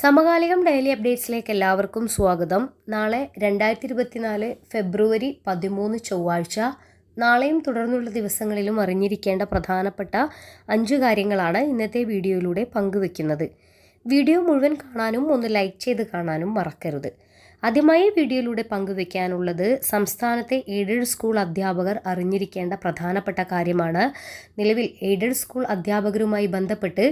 സമകാലികം ഡെയിലി അപ്ഡേറ്റ്സിലേക്ക് എല്ലാവർക്കും സ്വാഗതം. നാളെ രണ്ടായിരത്തി ഇരുപത്തിനാല് ഫെബ്രുവരി പതിമൂന്ന് ചൊവ്വാഴ്ച. നാളെയും തുടർന്നുള്ള ദിവസങ്ങളിലും അറിഞ്ഞിരിക്കേണ്ട പ്രധാനപ്പെട്ട അഞ്ച് കാര്യങ്ങളാണ് ഇന്നത്തെ വീഡിയോയിലൂടെ പങ്കുവെക്കുന്നത്. വീഡിയോ മുഴുവൻ കാണാനും ഒന്ന് ലൈക്ക് ചെയ്ത് കാണാനും മറക്കരുത്. ആദ്യമായി വീഡിയോയിലൂടെ പങ്കുവെക്കാനുള്ളത് സംസ്ഥാനത്തെ എയ്ഡഡ് സ്കൂൾ അധ്യാപകർ അറിഞ്ഞിരിക്കേണ്ട പ്രധാനപ്പെട്ട കാര്യമാണ്. നിലവിൽ എയ്ഡഡ് സ്കൂൾ അധ്യാപകരുമായി ബന്ധപ്പെട്ട്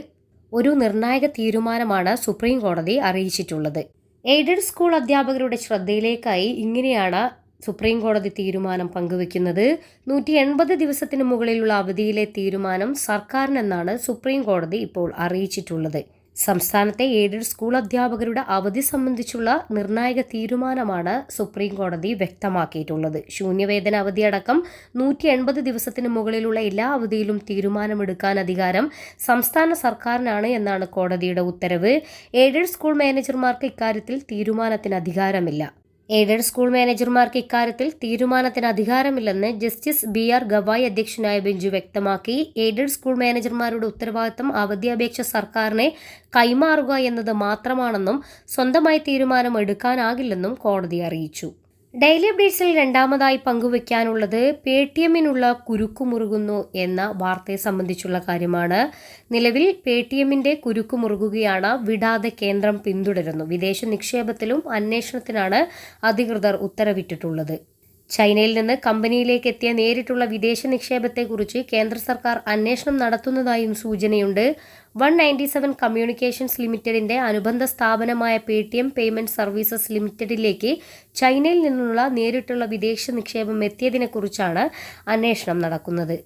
ഒരു നിർണായക തീരുമാനമാണ് സുപ്രീം കോടതി അറിയിച്ചിട്ടുള്ളത്. എയ്ഡഡ് സ്കൂൾ അധ്യാപകരുടെ ശ്രദ്ധയിലേക്കായി ഇങ്ങനെയാണ് സുപ്രീം കോടതി തീരുമാനം പങ്കുവെക്കുന്നത്. നൂറ്റി എൺപത് ദിവസത്തിന് മുകളിലുള്ള അവധിയിലെ തീരുമാനം സർക്കാരിനെന്നാണ് സുപ്രീം കോടതി ഇപ്പോൾ അറിയിച്ചിട്ടുള്ളത്. സംസ്ഥാനത്തെ എയ്ഡഡ് സ്കൂൾ അധ്യാപകരുടെ അവധി സംബന്ധിച്ചുള്ള നിർണായക തീരുമാനമാണ് സുപ്രീം കോടതി വ്യക്തമാക്കിയിട്ടുള്ളത്. ശൂന്യവേതന അവധിയടക്കം നൂറ്റി എൺപത് ദിവസത്തിന് മുകളിലുള്ള എല്ലാ അവധിയിലും തീരുമാനമെടുക്കാൻ അധികാരം സംസ്ഥാന സർക്കാരിനാണ് എന്നാണ് കോടതിയുടെ ഉത്തരവ്. എയ്ഡഡ് സ്കൂൾ മാനേജർമാർക്ക് ഇക്കാര്യത്തിൽ തീരുമാനത്തിന് അധികാരമില്ല. എയ്ഡഡ് സ്കൂൾ മാനേജർമാർക്ക് ഇക്കാര്യത്തിൽ തീരുമാനത്തിന് അധികാരമില്ലെന്ന് ജസ്റ്റിസ് ബി ആർ ഗവായ് അധ്യക്ഷനായ ബെഞ്ച് വ്യക്തമാക്കി. എയ്ഡഡ് സ്കൂൾ മാനേജർമാരുടെ ഉത്തരവാദിത്തം അവധി അപേക്ഷ സർക്കാരിനെ കൈമാറുക എന്നത് മാത്രമാണെന്നും സ്വന്തമായി തീരുമാനം എടുക്കാനാകില്ലെന്നും കോടതി അറിയിച്ചു. ഡെയിലി അപ്ഡേറ്റ്സിൽ രണ്ടാമതായി പങ്കുവെക്കാനുള്ളത് പേ ടി എമ്മിനുള്ള കുരുക്കുമുറുകുന്നു എന്ന വാർത്തയെ സംബന്ധിച്ചുള്ള കാര്യമാണ്. നിലവിൽ പേ ടി എമ്മിന്റെ കുരുക്കുമുറുകുകയാണ് വിടാതെ കേന്ദ്രം പിന്തുടരുന്നു. വിദേശ നിക്ഷേപത്തിലും അന്വേഷണത്തിനാണ് അധികൃതർ ഉത്തരവിട്ടിട്ടുള്ളത്. ചൈനയിൽ നിന്ന് കമ്പനിയിലേക്ക് എത്തിയ നേരിട്ടുള്ള വിദേശ നിക്ഷേപത്തെക്കുറിച്ച് കേന്ദ്ര സർക്കാർ അന്വേഷണം നടത്തുന്നതായും സൂചനയുണ്ട്. വൺ നയന്റി സെവൻ കമ്മ്യൂണിക്കേഷൻസ് ലിമിറ്റഡിന്റെ അനുബന്ധ സ്ഥാപനമായ pay T M payment services ലിമിറ്റഡിലേക്ക് ചൈനയിൽ നിന്നുള്ള നേരിട്ടുള്ള വിദേശ നിക്ഷേപം എത്തിയതിനെക്കുറിച്ചാണ് അന്വേഷണം നടക്കുന്നത്.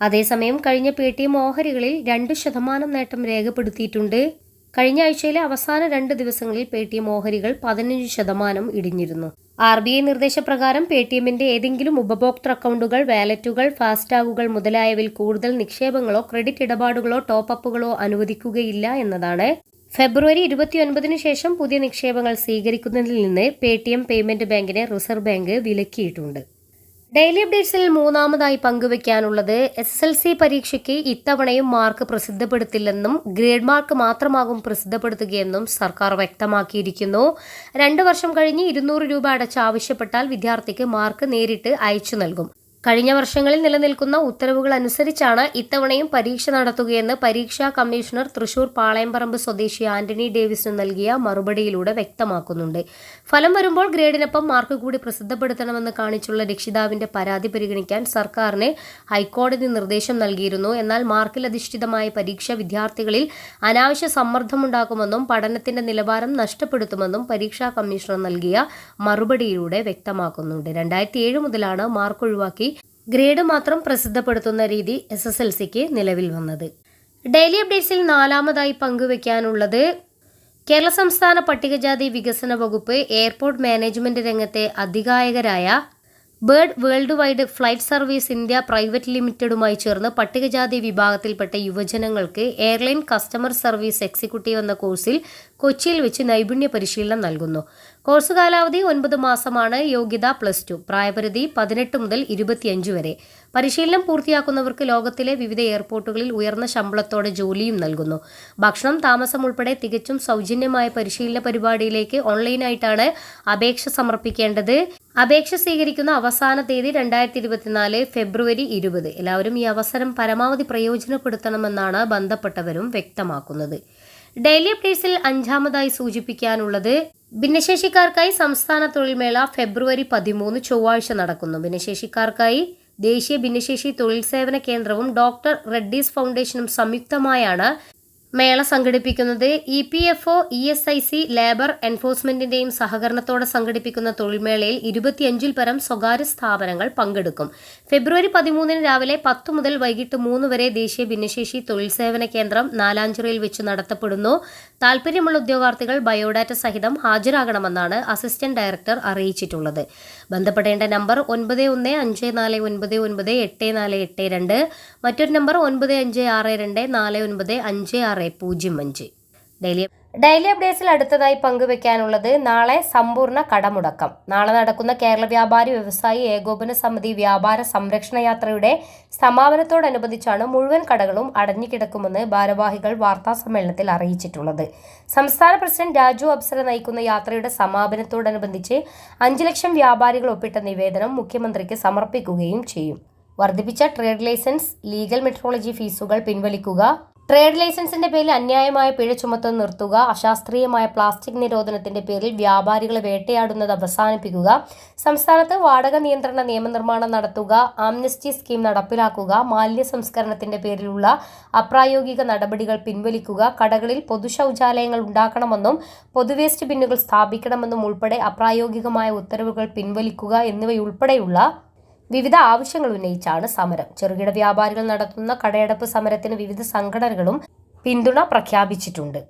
അതേസമയം കഴിഞ്ഞ പേ ടി എം ഓഹരികളിൽ രണ്ട് ശതമാനം നേട്ടം രേഖപ്പെടുത്തിയിട്ടുണ്ട്. കഴിഞ്ഞ ആഴ്ചയിലെ അവസാന രണ്ട് ദിവസങ്ങളിൽ പേ ടി എം ഓഹരികൾ പതിനഞ്ച് ശതമാനം ഇടിഞ്ഞിരുന്നു. ആർ ബി ഐ നിർദ്ദേശപ്രകാരം പേ ടി എമ്മിന്റെ ഏതെങ്കിലും ഉപഭോക്തൃ അക്കൗണ്ടുകൾ വാലറ്റുകൾ ഫാസ്ടാഗുകൾ മുതലായവയിൽ കൂടുതൽ നിക്ഷേപങ്ങളോ ക്രെഡിറ്റ് ഇടപാടുകളോ ടോപ്പ് അപ്പുകളോ അനുവദിക്കുകയില്ല എന്നതാണ്. ഫെബ്രുവരി ഇരുപത്തിയൊൻപതിനു ശേഷം പുതിയ നിക്ഷേപങ്ങൾ സ്വീകരിക്കുന്നതിൽ നിന്ന് പേ ടി എം പേയ്മെന്റ് ബാങ്കിനെ റിസർവ് ബാങ്ക് വിലക്കിയിട്ടുണ്ട്. ഡെയിലി അപ്ഡേറ്റ്സിൽ മൂന്നാമതായി പങ്കുവയ്ക്കാനുള്ളത് എസ് എൽ സി പരീക്ഷയ്ക്ക് ഇത്തവണയും മാർക്ക് പ്രസിദ്ധപ്പെടുത്തില്ലെന്നും ഗ്രേഡ് മാർക്ക് മാത്രമാകും പ്രസിദ്ധപ്പെടുത്തുകയെന്നും സർക്കാർ വ്യക്തമാക്കിയിരിക്കുന്നു. രണ്ടു വർഷം കഴിഞ്ഞ് ഇരുന്നൂറ് രൂപ അടച്ച് ആവശ്യപ്പെട്ടാൽ വിദ്യാർത്ഥിക്ക് മാർക്ക് നേരിട്ട് അയച്ചു നൽകും. കഴിഞ്ഞ വർഷങ്ങളിൽ നിലനിൽക്കുന്ന ഉത്തരവുകൾ അനുസരിച്ചാണ് ഇത്തവണയും പരീക്ഷ നടത്തുകയെന്ന് പരീക്ഷാ കമ്മീഷണർ തൃശൂർ പാളയംപറമ്പ് സ്വദേശി ആന്റണി ഡേവിസിന് നൽകിയ മറുപടിയിലൂടെ വ്യക്തമാക്കുന്നുണ്ട്. ഫലം വരുമ്പോൾ ഗ്രേഡിനൊപ്പം മാർക്ക് കൂടി പ്രസിദ്ധപ്പെടുത്തണമെന്ന് കാണിച്ചുള്ള രക്ഷിതാവിന്റെ പരാതി പരിഗണിക്കാൻ സർക്കാരിന് ഹൈക്കോടതി നിർദ്ദേശം നൽകിയിരുന്നു. എന്നാൽ മാർക്കിൽ അധിഷ്ഠിതമായ പരീക്ഷ വിദ്യാർത്ഥികളിൽ അനാവശ്യ സമ്മർദ്ദമുണ്ടാക്കുമെന്നും പഠനത്തിന്റെ നിലവാരം നഷ്ടപ്പെടുത്തുമെന്നും പരീക്ഷാ കമ്മീഷണർ നൽകിയ മറുപടിയിലൂടെ വ്യക്തമാക്കുന്നുണ്ട്. രണ്ടായിരത്തി ഏഴ് മുതലാണ് മാർക്ക് ഒഴിവാക്കി ഗ്രേഡ് മാത്രം പ്രസിദ്ധപ്പെടുത്തുന്ന രീതി എസ് എസ് എൽ സിക്ക് നിലവിൽ വന്നത്. ഡെയിലി അപ്ഡേറ്റ്സിൽ നാലാമതായി പങ്കുവെക്കാനുള്ളത് കേരള സംസ്ഥാന പട്ടികജാതി വികസന വകുപ്പ് എയർപോർട്ട് മാനേജ്മെന്റ് രംഗത്തെ അധികായകരായ bird world wide flight service India private ലിമിറ്റഡുമായി ചേർന്ന് പട്ടികജാതി വിഭാഗത്തിൽപ്പെട്ട യുവജനങ്ങൾക്ക് എയർലൈൻ കസ്റ്റമർ സർവീസ് എക്സിക്യൂട്ടീവ് എന്ന കോഴ്സിൽ കൊച്ചിയിൽ വെച്ച് നൈപുണ്യ പരിശീലനം നൽകുന്നു. കോഴ്സ് കാലാവധി ഒൻപത് മാസമാണ്. യോഗ്യത പ്ലസ് ടു. പ്രായപരിധി പതിനെട്ട് മുതൽ ഇരുപത്തിയഞ്ച് വരെ. പരിശീലനം പൂർത്തിയാക്കുന്നവർക്ക് ലോകത്തിലെ വിവിധ എയർപോർട്ടുകളിൽ ഉയർന്ന ശമ്പളത്തോടെ ജോലിയും നൽകുന്നു. ഭക്ഷണം താമസം ഉൾപ്പെടെ തികച്ചും സൗജന്യമായ പരിശീലന പരിപാടിയിലേക്ക് ഓൺലൈനായിട്ടാണ് അപേക്ഷ സമർപ്പിക്കേണ്ടത്. അപേക്ഷ സ്വീകരിക്കുന്ന അവസാന തീയതി രണ്ടായിരത്തി ഇരുപത്തിനാല് ഫെബ്രുവരി ഇരുപത്. എല്ലാവരും ഈ അവസരം പരമാവധി പ്രയോജനപ്പെടുത്തണമെന്നാണ് ബന്ധപ്പെട്ടവരും വ്യക്തമാക്കുന്നത്. ഡെയിലി അപ്ഡേറ്റ്സിൽ അഞ്ചാമതായി സൂചിപ്പിക്കാനുള്ളത് ഭിന്നശേഷിക്കാർക്കായി സംസ്ഥാന തൊഴിൽമേള ഫെബ്രുവരി പതിമൂന്ന് ചൊവ്വാഴ്ച നടക്കുന്നു. ഭിന്നശേഷിക്കാർക്കായി ദേശീയ ഭിന്നശേഷി തൊഴിൽ സേവന കേന്ദ്രവും ഡോക്ടർ റെഡ്ഡീസ് ഫൗണ്ടേഷനും സംയുക്തമായാണ് മേള സംഘടിപ്പിക്കുന്നത് E P F O E S I C labour എൻഫോഴ്സ്മെന്റിന്റെയും സഹകരണത്തോടെ സംഘടിപ്പിക്കുന്ന തൊഴിൽമേളയിൽ ഇരുപത്തിയഞ്ചിൽ പരം സ്വകാര്യ സ്ഥാപനങ്ങൾ പങ്കെടുക്കും. ഫെബ്രുവരി പതിമൂന്നിന് രാവിലെ പത്ത് മുതൽ വൈകിട്ട് മൂന്ന് വരെ ദേശീയ ഭിന്നശേഷി തൊഴിൽ സേവന കേന്ദ്രം നാലാഞ്ചിറയിൽ വെച്ച് നടത്തപ്പെടുന്നു. താൽപ്പര്യമുള്ള ഉദ്യോഗാർത്ഥികൾ ബയോഡാറ്റ സഹിതം ഹാജരാകണമെന്നാണ് അസിസ്റ്റന്റ് ഡയറക്ടർ അറിയിച്ചിട്ടുള്ളത്. ബന്ധപ്പെടേണ്ട നമ്പർ ഒൻപത് ഒന്ന് അഞ്ച് നാല് ഒൻപത് ഒൻപത് എട്ട് നാല് എട്ട് രണ്ട് മറ്റൊരു നമ്പർ ഒൻപത് അഞ്ച് ആറ് രണ്ട് നാല് ഒൻപത് അഞ്ച് ആറ് പൂജ്യം അഞ്ച്. ഡെയിലി ഡെയിലി അപ്ഡേറ്റ്സിൽ അടുത്തതായി പങ്കുവെക്കാനുള്ളത് നാളെ സമ്പൂർണ കടമുടക്കം. നാളെ നടക്കുന്ന കേരള വ്യാപാരി വ്യവസായി ഏകോപന സമിതി വ്യാപാര സംരക്ഷണ യാത്രയുടെ സമാപനത്തോടനുബന്ധിച്ചാണ് മുഴുവൻ കടകളും അടഞ്ഞുകിടക്കുമെന്ന് ഭാരവാഹികൾ വാർത്താ സമ്മേളനത്തിൽ അറിയിച്ചിട്ടുള്ളത്. സംസ്ഥാന പ്രസിഡന്റ് രാജു അപ്സര നയിക്കുന്ന യാത്രയുടെ സമാപനത്തോടനുബന്ധിച്ച് അഞ്ച് ലക്ഷം വ്യാപാരികൾ ഒപ്പിട്ട നിവേദനം മുഖ്യമന്ത്രിക്ക് സമർപ്പിക്കുകയും ചെയ്യും. വർദ്ധിപ്പിച്ച ട്രേഡ് ലൈസൻസ് ലീഗൽ മെട്രോളജി ഫീസുകൾ പിൻവലിക്കുക ട്രേഡ് ലൈസൻസിന്റെ പേരിൽ അന്യായമായ പിഴ ചുമത്തുന്നത് നിർത്തുക അശാസ്ത്രീയമായ പ്ലാസ്റ്റിക് നിരോധനത്തിന്റെ പേരിൽ വ്യാപാരികളെ വേട്ടയാടുന്നത് അവസാനിപ്പിക്കുക സംസ്ഥാനത്ത് വാടക നിയന്ത്രണ നിയമനിർമ്മാണം നടത്തുക ആംനസ്റ്റി സ്കീം നടപ്പിലാക്കുക മാലിന്യ സംസ്കരണത്തിന്റെ പേരിലുള്ള അപ്രായോഗിക നടപടികൾ പിൻവലിക്കുക കടകളിൽ പൊതു ശൗചാലയങ്ങൾ ഉണ്ടാക്കണമെന്നും പൊതുവേസ്റ്റ് ബിന്നുകൾ സ്ഥാപിക്കണമെന്നും ഉൾപ്പെടെ അപ്രായോഗികമായ ഉത്തരവുകൾ പിൻവലിക്കുക എന്നിവയുൾപ്പെടെയുള്ള വിവിധ ആവശ്യങ്ങൾ ഉന്നയിച്ചാണ് സമരം. ചെറുകിട വ്യാപാരികൾ നടത്തുന്ന കടയടപ്പ് സമരത്തിന് വിവിധ സംഘടനകളും പിന്തുണ പ്രഖ്യാപിച്ചിട്ടുണ്ട്.